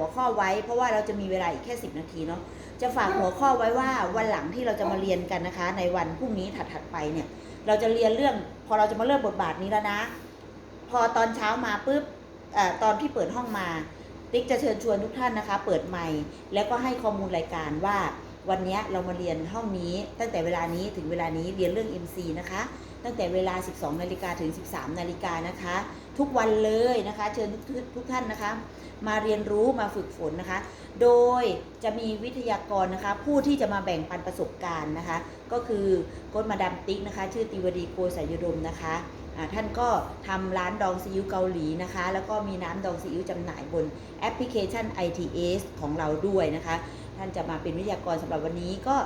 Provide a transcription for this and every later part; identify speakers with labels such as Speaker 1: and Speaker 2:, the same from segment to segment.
Speaker 1: หัวข้อไว้เพราะว่าเราจะมีเวลาอีกแค่ 10 นาทีเนาะจะฝากหัวข้อไว้ว่าวันหลังที่เราจะมาเรียนกันนะคะ ในวันพรุ่งนี้ถัดๆไปเนี่ย เราจะเรียนเรื่องพอเราจะมาเริ่มบทบาทนี้แล้วนะ พอตอนเช้ามาปุ๊บเออตอนที่เปิดห้องมา ติ๊กจะเชิญชวนทุกท่านนะคะ เปิดไมค์แล้วก็ให้ข้อมูลรายการว่า วันนี้เรามาเรียนห้องนี้ตั้งแต่เวลานี้ถึงเวลานี้เรียนเรื่อง MC นะคะ ตั้งแต่เวลา 12 นาฬิกาถึง 13 นาฬิกานะคะ ทุกวันเลยนะคะ เชิญทุกทุกท่านนะคะ มาเรียนรู้มาฝึกฝนนะคะ โดยจะมีวิทยากรนะคะ ผู้ที่จะมาแบ่งปันประสบการณ์นะคะ ก็คือโค้ชมาดามติ๊กนะคะ ชื่อติวดีโกสายยดมนะคะท่านก็ทำร้านดองซีอิ๊วเกาหลีนะคะ แล้วก็มีน้ำดองซีอิ๊วจำหน่ายบนแอปพลิเคชัน ITS ของเราด้วยนะคะ ท่านจะมาเป็นวิทยากรสำหรับวันนี้ก็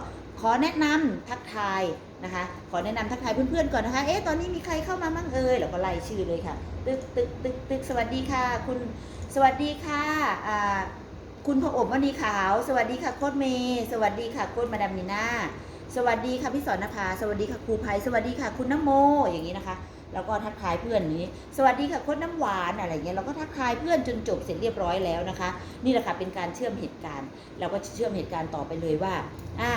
Speaker 1: ขอแนะนำทักทายนะคะ ขอแนะนำทักทายเพื่อนๆก่อนนะคะ เอ๊ะตอนนี้มีใครเข้ามามั่งเอ่ยเราก็ไล่ชื่อเลยค่ะ ตึกตึกตึกตึกสวัสดีค่ะ คุณสวัสดีค่ะอ่าคุณพระอบวณีขาว สวัสดีค่ะโค้ดเมย์สวัสดีค่ะโค้ดมาดามนีน่าสวัสดีค่ะพี่สอนนภาสวัสดีค่ะครูไพสวัสดีค่ะคุณน้ำโมอย่างนี้นะคะแล้วก็ทักทายเพื่อนนี้ สวัสดีค่ะโค้ดน้ำหวานอะไรเงี้ยเราก็ทักทายเพื่อนจนจบเสร็จเรียบร้อยแล้วนะคะ นี่แหละค่ะเป็นการเชื่อมเหตุการณ์ เราก็เชื่อมเหตุการณ์ต่อไปเลยว่าอ่า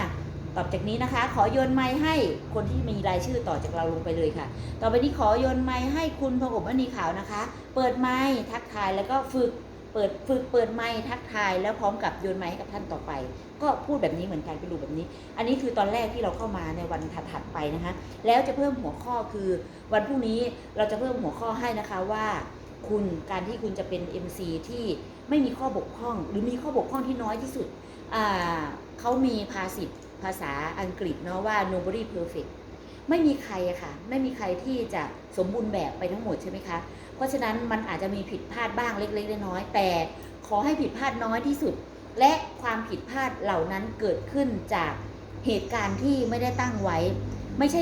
Speaker 1: ต่อจากนี้นะคะ ขอโยนไม้ให้คนที่มีรายชื่อต่อจากเราลงไปเลยค่ะ ต่อไปนี้ขอโยนไม้ให้คุณพระอบอณีขาวนะคะ เปิดไม้ทักทายแล้วก็ฝึกเปิดฝึกเปิดไม้ทักทายแล้วพร้อมกับโยนไม้ให้กับท่านต่อไป ก็พูดแบบนี้เหมือนกันเป็นรูแบบนี้ อันนี้คือตอนแรกที่เราเข้ามาในวันถัดๆไปนะคะ แล้วจะเพิ่มหัวข้อคือ วันพรุ่งนี้เราจะเพิ่มหัวข้อให้นะคะว่า คุณการที่คุณจะเป็น MC ที่ไม่มีข้อบกพร่อง หรือมีข้อบกพร่องที่น้อยที่สุดเขามีภาษิต ภาษาอังกฤษเนาะว่า nobody perfect ไม่มีใครอะค่ะ ไม่มีใครที่จะสมบูรณ์แบบไปทั้งหมดใช่ไหมคะ เพราะฉะนั้นมันอาจจะมีผิดพลาดบ้างเล็กๆน้อยๆแต่ขอให้ผิดพลาดน้อยที่สุด และความผิดพลาดเหล่านั้นเกิดขึ้นจากเหตุการณ์ที่ไม่ได้ตั้งไว้ ไม่ใช่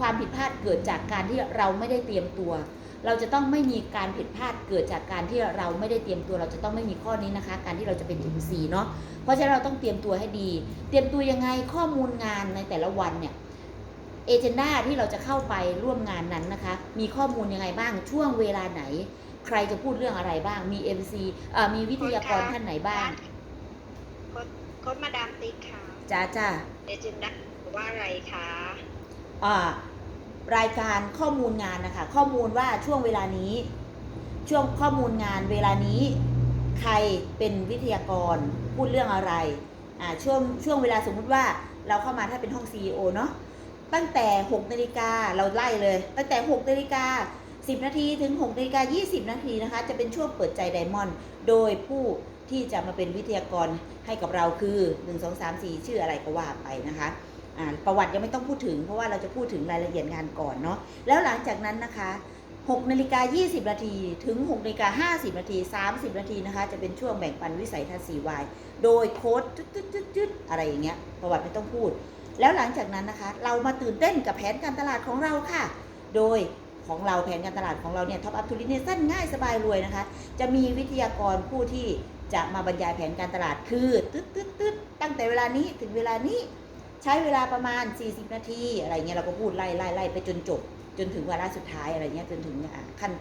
Speaker 1: ความผิดพลาดเกิดจากการที่เราไม่ได้เตรียมตัว เราจะต้องไม่มีการผิดพลาดเกิดจากการที่เราไม่ได้เตรียมตัวเราจะต้องไม่มีข้อนี้นะคะ การที่เราจะเป็น MC เนาะเพราะฉะนั้นเราต้องเตรียมตัวให้ดี เตรียมตัวยังไงข้อมูลงานในแต่ละวันเนี่ยเอเจนดาที่เราจะเข้าไปร่วมงานนั้นนะคะ มีข้อมูลยังไงบ้างช่วงเวลาไหน ใครจะพูดเรื่องอะไรบ้าง มี MC เอ่อมีวิทยากรท่านไหนบ้าง
Speaker 2: โค้ดโค้ดมาดามติ๊กค่ะ
Speaker 1: จ้าจ้า
Speaker 2: เอเจนดาว่าอะไรคะ
Speaker 1: อ่า รายการข้อมูลงานนะคะ ข้อมูลว่าช่วงเวลานี้ ช่วงข้อมูลงานเวลานี้ ใครเป็นวิทยากรพูดเรื่องอะไรอ่าช่วงช่วงเวลาสมมุติว่าเราเข้ามาถ้าเป็นห้อง CEO เนาะตั้งแต่6นาฬิกาเราไล่เลย ตั้งแต่6นาฬิกา10 นาทีถึง6นาฬิกา20 นาทีนะคะ จะเป็นช่วงเปิดใจไดมอนด์โดยผู้ที่จะมาเป็นวิทยากรให้กับเราคือ 1 2 3 4 ชื่ออะไรก็ว่าไปนะคะ ประวัติยังไม่ต้องพูดถึง เพราะว่าเราจะพูดถึงรายละเอียดงานก่อนเนาะแล้วหลังจากนั้นนะคะ6นาฬิกา20 นาที ถึง6นาฬิกา50 นาที 30 นาทีนะคะ จะเป็นช่วงแบ่งปันวิสัยทัศน์ 4Y โดยโค้ดจุดจุดจุดจุดอะไรอย่างเงี้ย ประวัติไม่ต้องพูด แล้วหลังจากนั้นนะคะ เรามาตื่นเต้นกับแผนการตลาดของเราค่ะ โดยของเราแผนการตลาดของเราเนี่ยท็อปอัพทูริเนสั้นง่ายสบายรวยนะคะ จะมีวิทยากรผู้ที่จะมาบรรยายแผนการตลาดคือตึ๊ดตึ๊ดตึ๊ดตั้งแต่เวลานี้ถึงเวลานี้ ใช้เวลาประมาณ 40 นาทีอะไรเงี้ยเราก็พูดไล่ไล่ไล่ไปจนจบ จนถึงวาระสุดท้ายอะไรเงี้ยจนถึงอ่าขั้น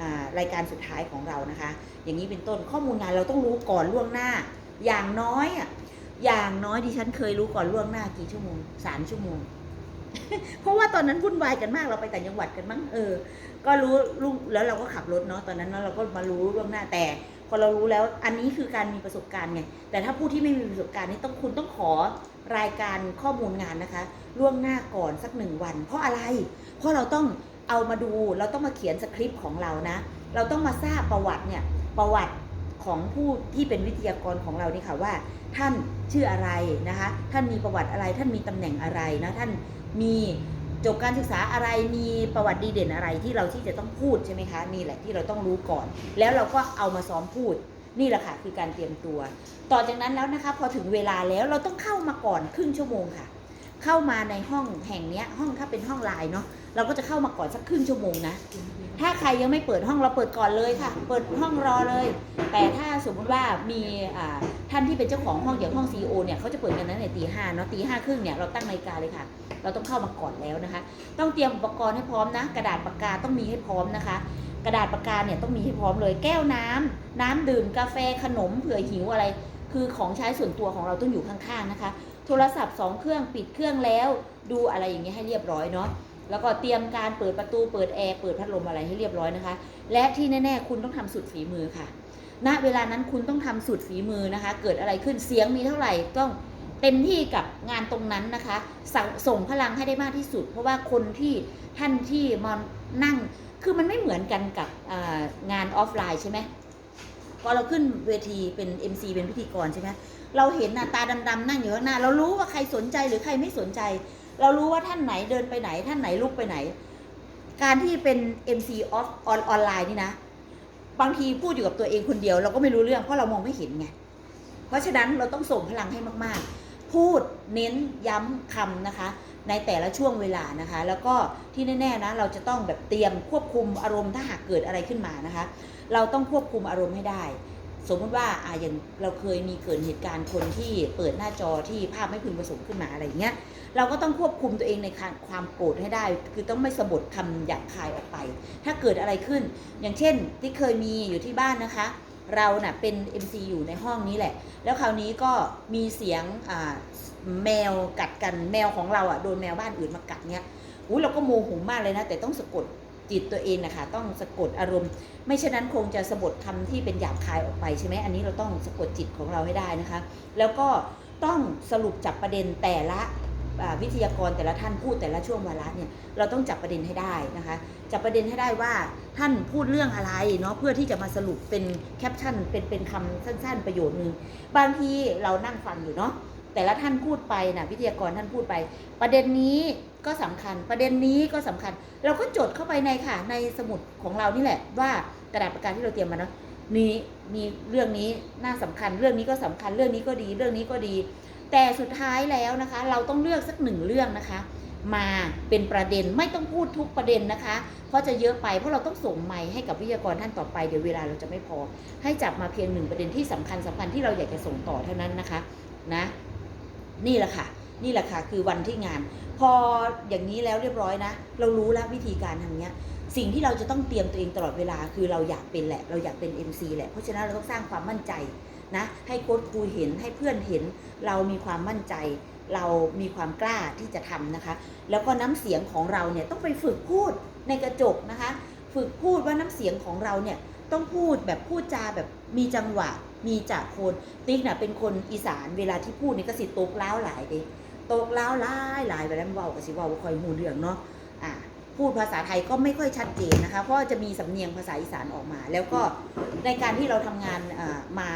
Speaker 1: อ่ารายการสุดท้ายของเรานะคะ อย่างนี้เป็นต้นข้อมูลงานเราต้องรู้ก่อนล่วงหน้า อย่างน้อยอะอย่างน้อยดิฉันเคยรู้ก่อนล่วงหน้ากี่ชั่วโมงสามชั่วโมง เพราะว่าตอนนั้นวุ่นวายกันมากเราไปแต่จังหวัดกันมั้งเออ ก็รู้รู้แล้วเราก็ขับรถเนาะตอนนั้นเนาะเราก็มารู้ล่วงหน้าแต่พอเรารู้แล้วอันนี้คือการมีประสบการณ์ไงแต่ถ้าผู้ที่ไม่มีประสบการณ์นี่ต้องคุณต้องขอ รายการข้อมูลงานนะคะ ล่วงหน้าก่อนสักหนึ่งวัน เพราะอะไร เพราะเราต้องเอามาดูเราต้องมาเขียนสคริปต์ของเรานะ เราต้องมาทราบประวัติเนี่ยประวัติของผู้ที่เป็นวิทยากรของเรานี่ค่ะว่า ท่านชื่ออะไรนะคะ ท่านมีประวัติอะไร ท่านมีตำแหน่งอะไรนะท่านมีจบการศึกษาอะไรมีประวัติดีเด่นอะไรที่เราที่จะต้องพูดใช่ไหมคะนี่แหละที่เราต้องรู้ก่อน แล้วเราก็เอามาซ้อมพูด นี่แหละค่ะคือการเตรียมตัว ต่อจากนั้นแล้วนะคะ พอถึงเวลาแล้วเราต้องเข้ามาก่อนครึ่งชั่วโมงค่ะ เข้ามาในห้องแห่งนี้ห้องถ้าเป็นห้องไลน์เนาะเราก็จะเข้ามาก่อนสักครึ่งชั่วโมงนะ ถ้าใครยังไม่เปิดห้องเราเปิดก่อนเลยค่ะ เปิดห้องรอเลย แต่ถ้าสมมติว่ามีท่านที่เป็นเจ้าของห้องอย่างห้องซีโอเนี่ยเขาจะเปิดกันนั้นในตีห้าเนาะตีห้าครึ่งเนี่ยเราตั้งนาฬิกาเลยค่ะ เราต้องเข้ามาก่อนแล้วนะคะ ต้องเตรียมอุปกรณ์ให้พร้อมนะ กระดาษปากกาต้องมีให้พร้อมนะคะ กระดาษปากกาเนี่ยต้องมีให้พร้อมเลยแก้วน้ำน้ำดื่มกาแฟขนมเผื่อหิวอะไร คือของใช้ส่วนตัวของเราต้องอยู่ข้างๆนะคะ โทรศัพท์สองเครื่องปิดเครื่องแล้ว ดูอะไรอย่างเงี้ยให้เรียบร้อยเนาะแล้วก็เตรียมการเปิดประตูเปิดแอร์เปิดพัดลมอะไรให้เรียบร้อยนะคะ และที่แน่ๆ คุณต้องทำสุดฝีมือค่ะณเวลานั้นคุณต้องทำสุดฝีมือนะคะ เกิดอะไรขึ้นเสียงมีเท่าไหร่ต้อง เต็มที่กับงานตรงนั้นนะคะสส่งพลังให้ได้มากที่สุด เพราะว่าคนที่ท่านที่มานั่ง คือมันไม่เหมือนกันกับงานออฟไลน์ใช่ไหมพอเราขึ้นเวทีเป็น MC เป็นพิธีกรใช่ไหมเราเห็นหน้าตาดำๆนั่งอยู่ข้างหน้า เรารู้ว่าใครสนใจหรือใครไม่สนใจ เรารู้ว่าท่านไหนเดินไปไหน ท่านไหนลุกไปไหน การที่เป็น MC ออฟออนออนไลน์นี่นะ บางทีพูดอยู่กับตัวเองคนเดียว เราก็ไม่รู้เรื่องเพราะเรามองไม่เห็นไง เพราะฉะนั้นเราต้องส่งพลังให้มากๆ พูดเน้นย้ำคำนะคะ ในแต่ละช่วงเวลานะคะ แล้วก็ที่แน่ๆนะเราจะต้องแบบเตรียมควบคุมอารมณ์ถ้าหากเกิดอะไรขึ้นมานะคะ เราต้องควบคุมอารมณ์ให้ได้ สมมติว่าอ่าอย่างเราเคยมีเกิดเหตุการณ์คนที่เปิดหน้าจอที่ภาพไม่พึงประสงค์ขึ้นมาอะไรอย่างเงี้ยเราก็ต้องควบคุมตัวเองในความโกรธให้ได้ คือต้องไม่สะบัดคำหยาบคายออกไป ถ้าเกิดอะไรขึ้น อย่างเช่นที่เคยมีอยู่ที่บ้านนะคะ เราน่ะเป็น MC อยู่ในห้องนี้แหละ แล้วคราวนี้ก็มีเสียงแมวกัดกันแมวของเราอะโดนแมวบ้านอื่นมากัดเนี้ยอุ้ยเราก็โมโหมากเลยนะ แต่ต้องสะกดจิตตัวเองนะคะต้องสะกดอารมณ์ ไม่เช่นนั้นคงจะสะบดคำที่เป็นหยาบคายออกไปใช่ไหมอันนี้เราต้องสะกดจิตของเราให้ได้นะคะ แล้วก็ต้องสรุปจับประเด็นแต่ละ วิทยากรแต่ละท่านพูดแต่ละช่วงวาระเนี่ยเราต้องจับประเด็นให้ได้นะคะจับประเด็นให้ได้ว่าท่านพูดเรื่องอะไรเนาะเพื่อที่จะมาสรุปเป็นแคปชั่นเป็นเป็นคำสั้น ๆ ประโยชน์หนึ่งบางทีเรานั่งฟังอยู่เนาะแต่ละท่านพูดไปนะวิทยากรท่านพูดไป ประเด็นนี้ก็สำคัญ ประเด็นนี้ก็สำคัญ เราก็จดเข้าไปในค่ะ ในสมุดของเรานี่แหละ ว่ากระดาษปากกาที่เราเตรียมมาเนาะมีมีเรื่องนี้น่าสำคัญ เรื่องนี้ก็สำคัญ เรื่องนี้ก็ดี เรื่องนี้ก็ดี แต่สุดท้ายแล้วนะคะ เราต้องเลือกสักหนึ่งเรื่องนะคะ มาเป็นประเด็นไม่ต้องพูดทุกประเด็นนะคะ เพราะจะเยอะไปเพราะเราต้องส่งไมค์ให้กับวิทยากรท่านต่อไปเดี๋ยวเวลาเราจะไม่พอ ให้จับมาเพียงหนึ่งประเด็นที่สำคัญสำคัญที่เราอยากจะส่งต่อเท่านั้นนะคะนะนี่แหละค่ะ นี่แหละค่ะ คือวันที่งาน พออย่างนี้แล้วเรียบร้อยนะ เรารู้แล้ววิธีการทำเนี้ย สิ่งที่เราจะต้องเตรียมตัวเองตลอดเวลา คือเราอยากเป็นแหละ เราอยากเป็น MC แหละ เพราะฉะนั้นเราต้องสร้างความมั่นใจ นะให้โค้ชครูเห็นให้เพื่อนเห็น เรามีความมั่นใจ เรามีความกล้าที่จะทำนะคะ แล้วก็น้ำเสียงของเราเนี่ยต้องไปฝึกพูดในกระจกนะคะ ฝึกพูดว่าน้ำเสียงของเราเนี่ยต้องพูดแบบพูดจาแบบมีจังหวะมีจากโคนติ๊กน่ะเป็นคนอีสานเวลาที่พูดนี่ก็สิตกล้าวหลายเด้ตกล้าวหลายหลายไปแล้วเว้าก็สิเว้าบ่ค่อยหูเรื่องเนาะอะพูดภาษาไทยก็ไม่ค่อยชัดเจนนะคะ เพราะจะมีสำเนียงภาษาอีสานออกมา แล้วก็ในการที่เราทำงานมา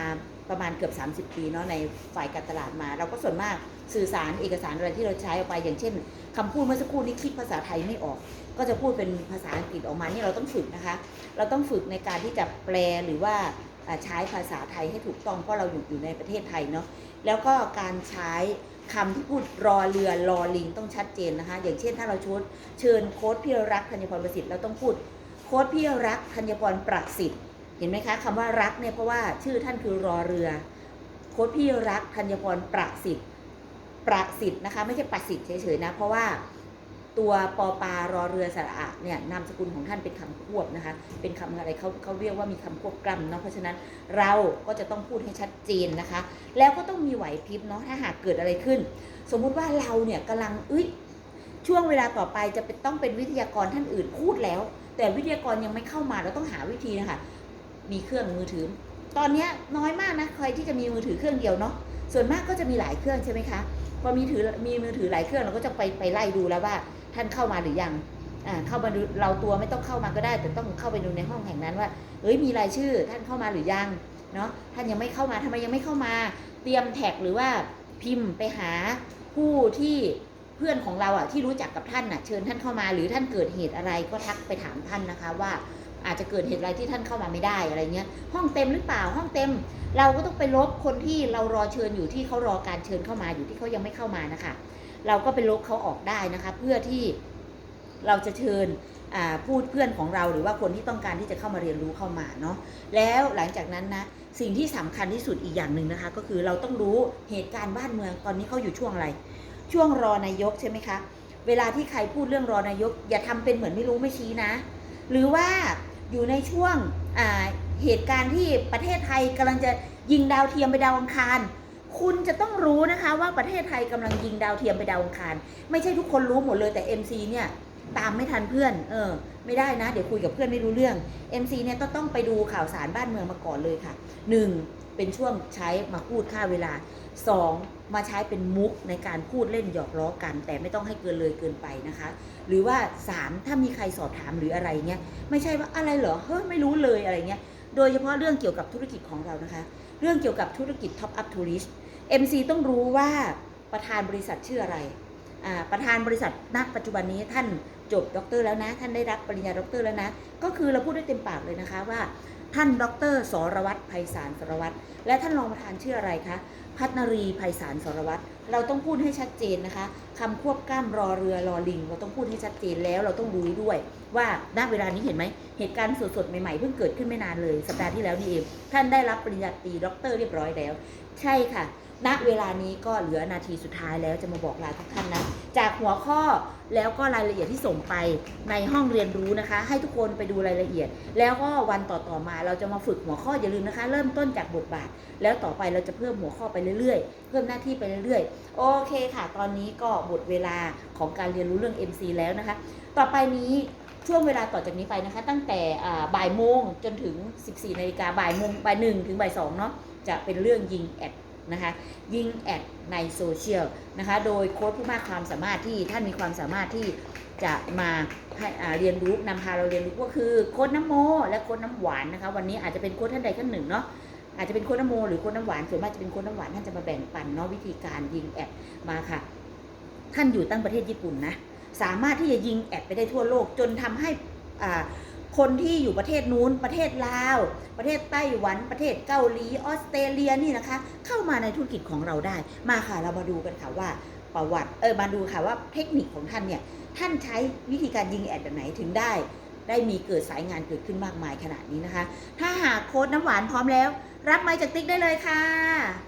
Speaker 1: ประมาณเกือบ 30 ปีเนาะในฝ่ายการตลาดมา เราก็ส่วนมากสื่อสารเอกสารอะไรที่เราใช้ออกไป อย่างเช่นคำพูดเมื่อสักครู่นี้คิดภาษาไทยไม่ออก ก็จะพูดเป็นภาษาอังกฤษออกมานี่เราต้องฝึกนะคะ เราต้องฝึกในการที่จะแปลหรือว่าอ่าใช้ภาษาไทยให้ถูกต้องเพราะเราอยู่อยู่ในประเทศไทยเนาะแล้วก็การใช้คำที่พูดรอเรือรอลิงต้องชัดเจนนะคะ อย่างเช่นถ้าเราชดเชิญโค้ดพี่รักธัญพรประสิทธิ์เราต้องพูดโค้ดพี่รักธัญพรประสิทธิ์ เห็นไหมคะคำว่ารักเนี่ยเพราะว่าชื่อท่านคือรอเรือ โค้ดพี่รักธัญพรประสิทธิ์ประสิทธิ์นะคะไม่ใช่ประสิทธิ์เฉยๆนะ เพราะว่าตัวปอปารอเรือสระอะเนี่ยนามสกุลของท่านเป็นคำควบนะคะ เป็นคำอะไรเขาเขาเรียกว่ามีคำควบกล้ำเนาะเพราะฉะนั้นเราก็จะต้องพูดให้ชัดเจนนะคะ แล้วก็ต้องมีไหวพริบเนาะถ้าหากเกิดอะไรขึ้น สมมุติว่าเราเนี่ยกำลังเอ้ยช่วงเวลาต่อไปจะเป็นต้องเป็นวิทยากรท่านอื่นพูดแล้ว แต่วิทยากรยังไม่เข้ามาเราต้องหาวิธีนะคะ มีเครื่องมือถือ ตอนนี้น้อยมากนะใครที่จะมีมือถือเครื่องเดียวเนาะส่วนมากก็จะมีหลายเครื่องใช่ไหมคะพอมีถือมีมือถือหลายเครื่องเราก็จะไปไปไล่ดูแล้วว่า ท่านเข้ามาหรือยังอ่าเข้ามาดูเราตัวไม่ต้องเข้ามาก็ได้ แต่ต้องเข้าไปดูในห้องแห่งนั้นว่าเอ้ยมีรายชื่อท่านเข้ามาหรือยังเนาะท่านยังไม่เข้ามาทำไมยังไม่เข้ามา เตรียมแท็กหรือว่าพิมพ์ไปหาผู้ที่เพื่อนของเราอะที่รู้จักกับท่านอะเชิญท่านเข้ามาหรือท่านเกิดเหตุอะไรก็ทักไปถามท่านนะคะว่า อาจจะเกิดเหตุอะไรที่ท่านเข้ามาไม่ได้อะไรเงี้ย ห้องเต็มหรือเปล่าห้องเต็ม เราก็ต้องไปลบคนที่เรารอเชิญอยู่ที่เขารอการเชิญเข้ามาอยู่ที่เขายังไม่เข้ามานะคะ เราก็ไปลบเขาออกได้นะคะ เพื่อที่เราจะเชิญพูดเพื่อนของเราหรือว่าคนที่ต้องการที่จะเข้ามาเรียนรู้เข้ามาเนาะแล้วหลังจากนั้นนะสิ่งที่สำคัญที่สุดอีกอย่างหนึ่งนะคะ ก็คือเราต้องรู้เหตุการณ์บ้านเมืองตอนนี้เขาอยู่ช่วงอะไร ช่วงรอนายกใช่ไหมคะ เวลาที่ใครพูดเรื่องรอนายก อย่าทำเป็นเหมือนไม่รู้ไม่ชี้นะ หรือว่า อยู่ในช่วงเหตุการณ์ที่ประเทศไทยกำลังจะยิงดาวเทียมไปดาวอังคาร คุณจะต้องรู้นะคะว่าประเทศไทยกำลังยิงดาวเทียมไปดาวอังคาร ไม่ใช่ทุกคนรู้หมดเลยแต่ MC เนี่ยตามไม่ทันเพื่อน เออ ไม่ได้นะ เดี๋ยวคุยกับเพื่อนไม่รู้เรื่อง MC เนี่ยต้องต้องไปดูข่าวสารบ้านเมืองมาก่อนเลยค่ะ 1. เป็นช่วงใช้มาพูดค่าเวลา 2. มาใช้เป็นมุกในการพูดเล่นหยอกล้อกัน แต่ไม่ต้องให้เกินเลยเกินไปนะคะ หรือว่า 3. ถ้ามีใครสอบถามหรืออะไรเงี้ยไม่ใช่ว่าอะไรเหรอเฮ้ยไม่รู้เลยอะไรเงี้ยโดยเฉพาะเรื่องเกี่ยวกับธุรกิจของเรานะคะ เรื่องเกี่ยวกับธุรกิจ Top Up Tourist MC ต้องรู้ว่าประธานบริษัทชื่ออะไรประธานบริษัทณปัจจุบันนี้ท่านจบด็อกเตอร์แล้วนะ ท่านได้รับปริญญาด็อกเตอร์แล้วนะ ก็คือเราพูดได้เต็มปากเลยนะคะว่า ท่านดรสรวัตรไพศาลสรวัตรและท่านรองประธานชื่ออะไรคะพัฒนรีไพศาลสรวัตรเราต้องพูดให้ชัดเจนนะคะคำควบกล้ำรอเรือรอลิง เราต้องพูดให้ชัดเจนแล้วเราต้องรู้ด้วย ว่าณเวลานี้เห็นไหมเหตุการณ์สดๆใหม่ๆเพิ่งเกิดขึ้นไม่นานเลย สัปดาห์ที่แล้วนี่เองท่านได้รับปริญญาตรีด็อกเตอร์เรียบร้อยแล้ว ใช่ค่ะ ณเวลานี้ก็เหลือนาทีสุดท้ายแล้วจะมาบอกลาทุกท่านนะ จากหัวข้อแล้วก็รายละเอียดที่ส่งไปในห้องเรียนรู้นะคะ ให้ทุกคนไปดูรายละเอียด แล้วก็วันต่อๆมาเราจะมาฝึกหัวข้ออย่าลืมนะคะ เริ่มต้นจากบทบาท แล้วต่อไปเราจะเพิ่มหัวข้อไปเรื่อยๆ เพิ่มหน้าที่ไปเรื่อยๆ โอเคค่ะ ตอนนี้ก็หมดเวลาของการเรียนรู้เรื่อง MC แล้วนะคะ ต่อไปนี้ช่วงเวลาต่อจากนี้ไปนะคะ ตั้งแต่บ่ายโมงจนถึง 14นาฬิกาบ่ายโมงบ่ายหนึ่งถึงบ่ายสองเนาะจะเป็นเรื่องยิงแอด นะคะยิงแอดในโซเชียลนะคะโดยโค้ดผู้มากความสามารถที่ท่านมีความสามารถที่จะมาให้เรียนรู้นำพาเราเรียนรู้ก็คือโค้ดน้ำโม และโค้ดน้ำหวานนะคะวันนี้อาจจะเป็นโค้ดท่านใดท่านหนึ่งเนาะอาจจะเป็นโค้ดน้ำโมหรือโค้ดน้ำหวานส่วนมากจะเป็นโค้ดน้ำหวานท่านจะมาแบ่งปันเนาะวิธีการยิงแอดมาค่ะ ท่านอยู่ตั้งประเทศญี่ปุ่นนะสามารถที่จะยิงแอดไปได้ทั่วโลกจนทำให้อ่า คนที่อยู่ประเทศนู้น ประเทศลาว ประเทศไต้หวัน ประเทศเกาหลี ออสเตรเลียนี่นะคะ เข้ามาในธุรกิจของเราได้ มาค่ะเรามาดูกันค่ะว่าประวัติเออมาดูค่ะว่าเทคนิคของท่านเนี่ยท่านใช้วิธีการยิงแอดแบบไหนถึงได้ ได้มีเกิดสายงานเกิดขึ้นมากมายขนาดนี้นะคะ ถ้าหากโค้ดน้ำหวานพร้อมแล้ว รับไม้จากติ๊กได้เลยค่ะ